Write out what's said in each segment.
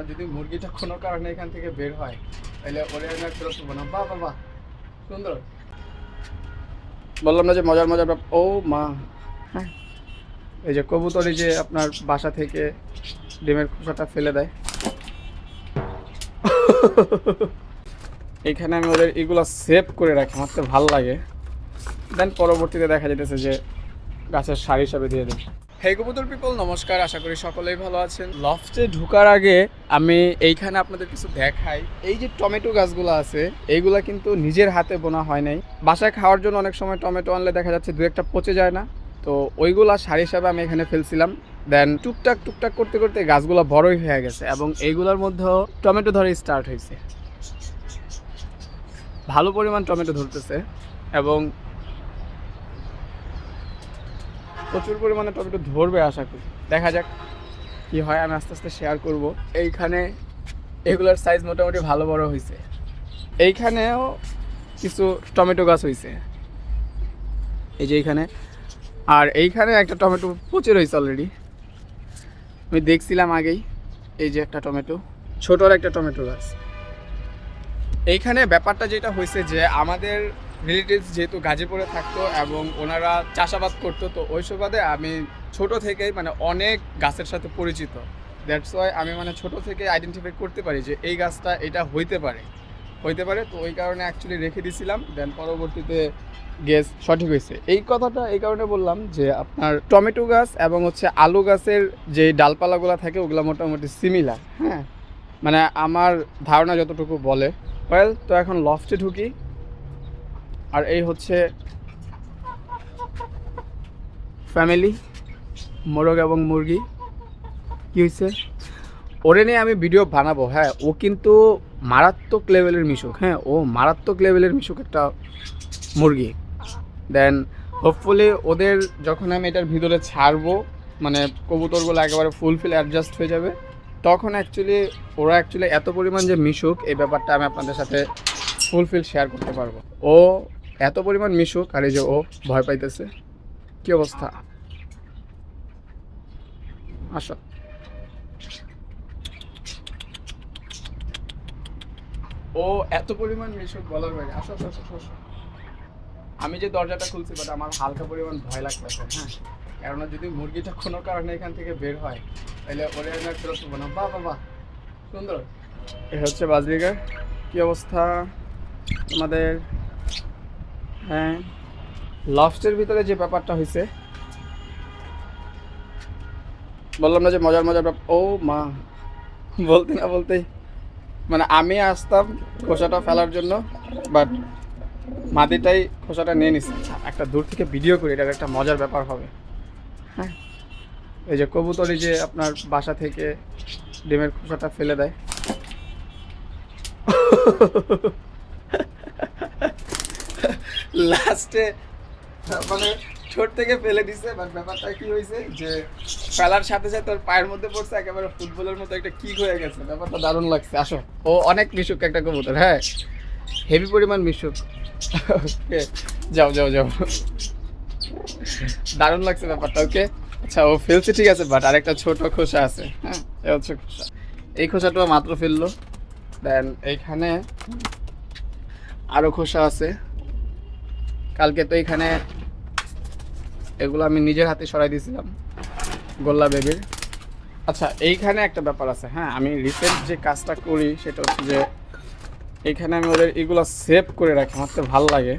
কেননা যদি মুরগিটা কোনো কারণে এখান থেকে বের হয় তাহলে ওরে আর ফেরত দেবো না। বাহ বাহ সুন্দর। বললাম না যে মজার মজার ও মা। হ্যাঁ। এই যে কবুতরি যে আপনার বাসা থেকে ডিমের খোসাটা ফেলে দেয়। এখানে আমি ওদের এগুলো সেভ করে রাখি আমার তো ভালো লাগে। দেন পরবর্তীতে দেখা যেতেছে যে গাছের সার হিসাবে দিয়ে দেয়। হে কবুতর পিপল নমস্কার, আশা করি সকলেই ভালো আছেন। লফটে ঢুকার আগে আমি এইখানে আপনাদের কিছু দেখাই। এই যে টমেটো গাছগুলো আছে, এইগুলা কিন্তু নিজের হাতে বোনা হয় নাই। বাসায় খাওয়ার জন্য অনেক সময় টমেটো আনলে দেখা যাচ্ছে দু একটা পচে যায় না। তো ওইগুলা সার হিসাবে আমি এখানে ফেলছিলাম। দেন টুকটাক টুকটাক করতে করতে গাছগুলো বড়ই হয়ে গেছে এবং এইগুলোর মধ্যেও টমেটো ধরে স্টার্ট হয়েছে। ভালো পরিমাণ টমেটো ধরতেছে এবং প্রচুর পরিমাণে টমেটো ধরবে আশা করি। দেখা যাক কি হয়, আমি আস্তে আস্তে শেয়ার করব। এইখানে এগুলোর সাইজ মোটামুটি ভালো বড় হয়েছে এইখানেও কিছু টমেটো গাছ হয়েছে এই যে এইখানে। আর এইখানে একটা টমেটো প্রচুর হয়েছে অলরেডি আমি দেখছিলাম আগেই, এই যে একটা টমেটো, ছোটোর একটা টমেটো গাছ। এইখানে ব্যাপারটা যেটা হয়েছে যে আমাদের রিলেটিভস যেহেতু গাজীপুরে থাকতো এবং ওনারা চাষাবাদ করতো, তো ওই সুবাদে আমি ছোট থেকেই মানে অনেক গাছের সাথে পরিচিত। দ্যাটস ওয়াই আমি মানে ছোট থেকে আইডেন্টিফাই করতে পারি যে এই গাছটা এটা হইতে পারে। হইতে পারে, তো ওই কারণে অ্যাকচুয়ালি রেখে দিয়েছিলাম দেন পরবর্তীতে গেস সঠিক হয়েছে। এই কথাটা এই কারণে বললাম যে আপনার টমেটো গাছ এবং হচ্ছে আলু গাছের যে ডালপালাগুলো থাকে, ওগুলো মোটামুটি সিমিলার হ্যাঁ? মানে আমার ধারণা যতটুকু বলে। ওয়েল তো এখন লফটে ঢুকি। আর এই হচ্ছে ফ্যামিলি মোরগ এবং মুরগি। কী হয়েছে ওরে নিয়ে আমি ভিডিও বানাবো হ্যাঁ ও কিন্তু মারাত্মক লেভেলের মিশুক হ্যাঁ ও মারাত্মক লেভেলের মিশুক একটা মুরগি। দেন হোপফুলি ওদের যখন আমি এটার ভিতরে ছাড়বো মানে কবুতরগুলো একেবারে ফুলফিল অ্যাডজাস্ট হয়ে যাবে, তখন অ্যাকচুয়ালি ওরা অ্যাকচুয়ালি এত পরিমাণ যে মিশুক, এই ব্যাপারটা আমি আপনাদের সাথে ফুলফিল শেয়ার করতে পারব। ও এত পরিমাণ মিশুক আর এই যে ও ভয় পাইতেছে। কি অবস্থা? আসো। ও এত পরিমাণ মিশুক, বলার বাইরে। আসো আসো আসো। আমি যে দরজাটা খুলছি বাট আমার হালকা পরিমাণ ভয় লাগতেছে হ্যাঁ? কেননা যদি মুরগিটা কোনো কারণে এখান থেকে বের হয়, তাহলে ওরে আমি আর ফেরত না। বাহ বাহ। সুন্দর। এ হচ্ছে বাজরিগার। কি অবস্থা তোমাদের? হ্যাঁ। লফটের ভিতরে যে ব্যাপারটা হয়েছে বললাম না যে মজার মজার ব্যাপার ও মা বলতে না বলতেই। মানে আমি আসতাম খোসাটা ফেলার জন্য বাট মাদিটাই খোসাটা নিয়ে নিছে। একটা দূর থেকে ভিডিও করি এটা একটা মজার ব্যাপার হবে। হ্যাঁ। এই যে কবুতরি যে আপনার বাসা থেকে ডিমের খোসাটা ফেলে দেয়। লাস্টে মানে ছোট থেকে ফেলে দিছে বাট ব্যাপারটা কি হয়েছে যে ফেলার সাথে সাথে ওর পায়ের মধ্যে পড়ছে, একেবারে ফুটবলের মতো একটা কিক হয়ে গেছে। ব্যাপারটা দারুণ লাগছে, আসো। ও অনেক মিশুক একটা কবুতর হ্যাঁ? হেভি পরিমাণ মিশুক। ওকে যাও যাও যাও। দারুণ লাগছে ব্যাপারটা ওকে আচ্ছা ও ফেলছে, ঠিক আছে বাট আরেকটা ছোট খোসা আছে হ্যাঁ? হচ্ছে খোসা। এই খোসাটা মাত্র ফেলল। দেন এইখানে আরও খোসা আছে। কালকে তো এখানে এগুলো আমি নিজের হাতে সরাই দিয়েছিলাম গোল্লা বেবির আচ্ছা এইখানে একটা ব্যাপার আছে হ্যাঁ আমি রিসেন্ট যে কাজটা করি সেটা হচ্ছে যে এইখানে আমি ওদের এগুলো সেভ করে রাখি আমার তো ভালো লাগে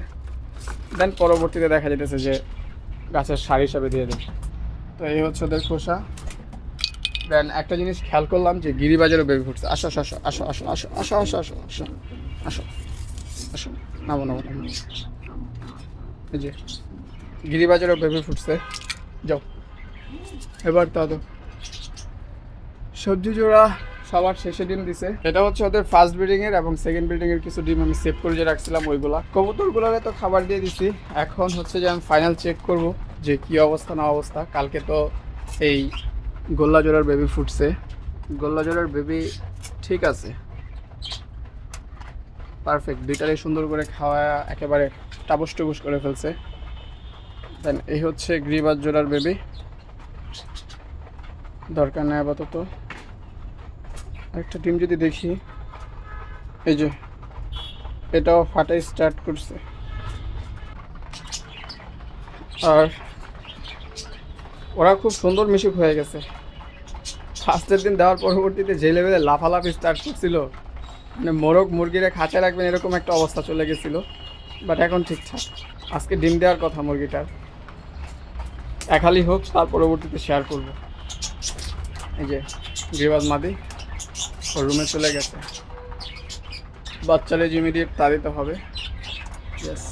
দেন পরবর্তীতে দেখা যেতেছে যে গাছের সার হিসাবে দিয়ে দেয় তো এই হচ্ছে ওদের খোসা দেন একটা জিনিস খেয়াল করলাম যে গিরিবাজারও বেবি ফুটছে আসো আসো আসো আসো আসো আসো আসো আসো আসো আসো আসো আসো নামো নামো যে গিরিবাজারও বেবি ফুটছে। যাও। এবার দাদু সবজি জোড়া সবার শেষে ডিম দিছে। এটা হচ্ছে ওদের ফার্স্ট ব্রিডিং এর এবং সেকেন্ড ব্রিডিং এর কিছু ডিম আমি সেভ করে যে রাখছিলাম ওইগুলা। কবুতরগুলোরে তো খাবার দিয়ে দিছি। এখন হচ্ছে যে আমি ফাইনাল চেক করব যে কি অবস্থা, না অবস্থা। কালকে তো এই গোল্লা জোড়ার বেবি ফুটছে। গোল্লা জোড়ার বেবি ঠিক আছে। পারফেক্ট দুইটারে সুন্দর করে খাওয়া একেবারে টাবুস টুবুস করে ফেলছে। দেন এই হচ্ছে গ্রিবাজ জোড়ার বেবি দরকার নেই আপাতত। একটা ডিম যদি দেখি। এই যে, এটাও ফাটাই স্টার্ট করছে। আর ওরা খুব সুন্দর মিশুক হয়ে গেছে। ফার্স্টের দিন দেওয়ার পরবর্তীতে যে লেভেলে লাফালাফি স্টার্ট করছিল মানে মোরগ মুরগিরা খাঁচা রাখবেন এরকম একটা অবস্থা চলে গেছিল। বাট এখন ঠিকঠাক। আজকে ডিম দেওয়ার কথা মুরগিটার। একালি হোক, তার পরবর্তীতে শেয়ার করব। এই যে গ্রিবাজ মাদি, ওর রুমে চলে গেছে। বাচ্চালে ইমিডিয়েট তাড়িতে হবে। ইয়েস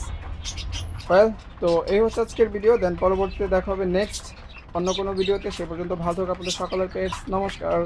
ওয়েল তো এই হচ্ছে আজকের ভিডিও দেন পরবর্তীতে দেখা হবে নেক্সট অন্য কোনো ভিডিওতে সে পর্যন্ত ভালো থাকুক আপনাদের সকলের পেজ নমস্কার।